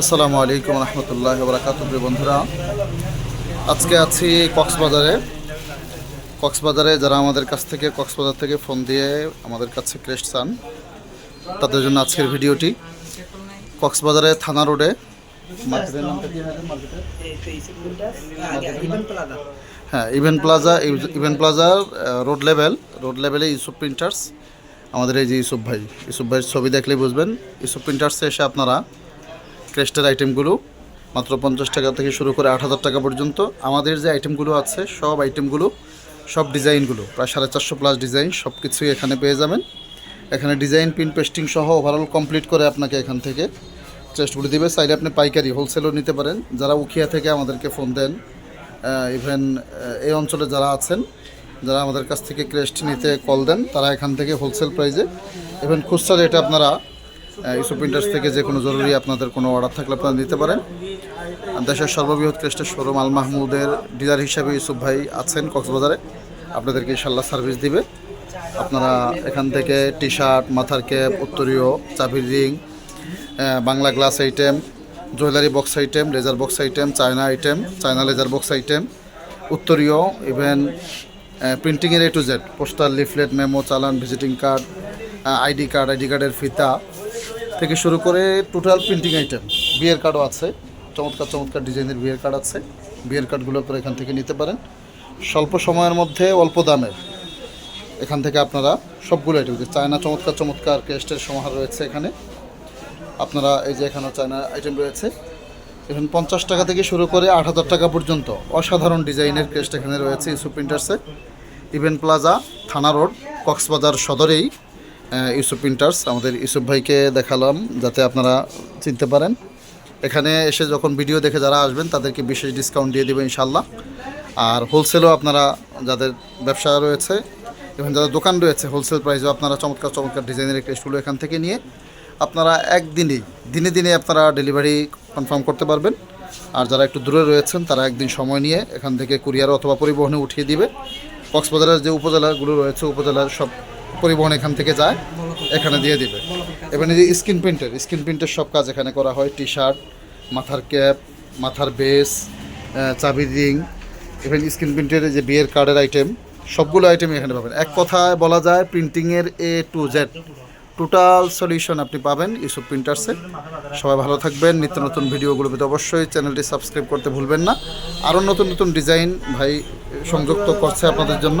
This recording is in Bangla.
আসসালামু আলাইকুম রহমতুল্লাহ বরাকাত বন্ধুরা। আজকে আছি কক্সবাজারে। কক্সবাজারে যারা আমাদের কাছ থেকে, কক্সবাজার থেকে ফোন দিয়ে আমাদের কাছে ক্রেস্ট চান, তাদের জন্য আজকের ভিডিওটি। কক্সবাজারে থানা রোডে? হ্যাঁ ইভেন্ট প্লাজা ইভেন্ট প্লাজার রোড লেভেল, রোড লেভেলে ইউসুফ প্রিন্টার্স। আমাদের এই যে ইউসুফ ভাই, ইউসুফ ভাইয়ের ছবি দেখলেই বুঝবেন। ইউসুফ প্রিন্টার্সে এসে আপনারা ক্রেস্টের আইটেমগুলো মাত্র পঞ্চাশ টাকা থেকে শুরু করে আট হাজার টাকা পর্যন্ত। আমাদের যে আইটেমগুলো আছে, সব আইটেমগুলো, সব ডিজাইনগুলো, প্রায় সাড়ে চারশো প্লাস ডিজাইন সব কিছুই এখানে পেয়ে যাবেন। এখানে ডিজাইন প্রিন্ট পেস্টিং সহ ওভারঅল কমপ্লিট করে আপনাকে এখান থেকে চেস্টগুলো দিবে। চাইলে আপনি পাইকারি হোলসেলও নিতে পারেন। যারা উখিয়া থেকে আমাদেরকে ফোন দেন ইভেন এই অঞ্চলে যারা আছেন, যারা আমাদের কাছ থেকে ক্রেস্ট নিতে কল দেন, তারা এখান থেকে হোলসেল প্রাইজে ইভেন খুচরা রেটে আপনারা ইউসুফ প্রিন্টার্স থেকে যে কোনো জরুরি আপনাদের কোনো অর্ডার থাকলে আপনারা নিতে পারেন। দেশের সর্ববৃহৎ ক্রেস্টের শোরুম আল মাহমুদের ডিলার হিসাবে ইউসুফ ভাই আছেন কক্সবাজারে। আপনাদেরকে ইনশাল্লাহ সার্ভিস দিবে। আপনারা এখান থেকে টি শার্ট মাথার ক্যাপ উত্তরীয় চাবির ring Bangla glass item jewellery box item laser box item China item China laser box item উত্তরীয় even প্রিন্টিংয়ের A to Z poster leaflet memo চালান visiting card ID card ID কার্ডের ফিতা। থেকে শুরু করে টোটাল প্রিন্টিং আইটেম বিয়ের কার্ডও আছে। চমৎকার চমৎকার ডিজাইনের বিয়ের কার্ড আছে। বিয়ের কার্ডগুলো আপনারা এখান থেকে নিতে পারেন। স্বল্প সময়ের মধ্যে অল্প দামে এখান থেকে আপনারা সবগুলো আইটেম চায়না চমৎকার চমৎকার কেস্টের সমাহার রয়েছে এখানে। আপনারা এই যে এখানেও চায়না আইটেম রয়েছে। এখন পঞ্চাশ টাকা থেকে শুরু করে আট হাজার টাকা পর্যন্ত অসাধারণ ডিজাইনের ক্রেস্ট এখানে রয়েছে ইউসুফ প্রিন্টার্সে ইভেন্ট প্লাজা থানা রোড কক্সবাজার সদরেই ইউসুফ প্রিন্টার্স আমাদের ইউসুফ ভাইকে দেখালাম যাতে আপনারা চিনতে পারেন। এখানে এসে যখন ভিডিও দেখে যারা আসবেন, তাদেরকে বিশেষ ডিসকাউন্ট দিয়ে দেবে ইনশাল্লাহ আর হোলসেলও আপনারা যাদের ব্যবসা রয়েছে এবং যাদের দোকান রয়েছে হোলসেল প্রাইসও আপনারা চমৎকার চমৎকার ডিজাইনের ক্রেস্টগুলো এখান থেকে নিয়ে আপনারা একদিনেই, দিনে দিনে আপনারা ডেলিভারি কনফার্ম করতে পারবেন। আর যারা একটু দূরে রয়েছেন, তারা একদিন সময় নিয়ে এখান থেকে কুরিয়ার অথবা পরিবহনে উঠিয়ে দিবে। কক্সবাজারের যে উপজেলাগুলো রয়েছে, উপজেলার সব পরিবহন এখান থেকে যায়, এখানে দিয়ে দিবে। এবার যে স্ক্রিন প্রিন্টের স্ক্রিন প্রিন্টের সব কাজ এখানে করা হয়। টি শার্ট মাথার ক্যাপ মাথার বেস চাবির রিং ইভেন স্ক্রিন প্রিন্টের যে বিয়ের কার্ডের আইটেম সবগুলো আইটেম এখানে পাবেন। এক কথায় বলা যায় প্রিন্টিংয়ের A to Z total solution আপনি পাবেন ইউসুফ প্রিন্টার্সে সবাই ভালো থাকবেন। নিত্য নতুন ভিডিওগুলো পেতে অবশ্যই চ্যানেলটি সাবস্ক্রাইব করতে ভুলবেন না। আরও নতুন নতুন ডিজাইন ভাই সংযুক্ত করছে আপনাদের জন্য।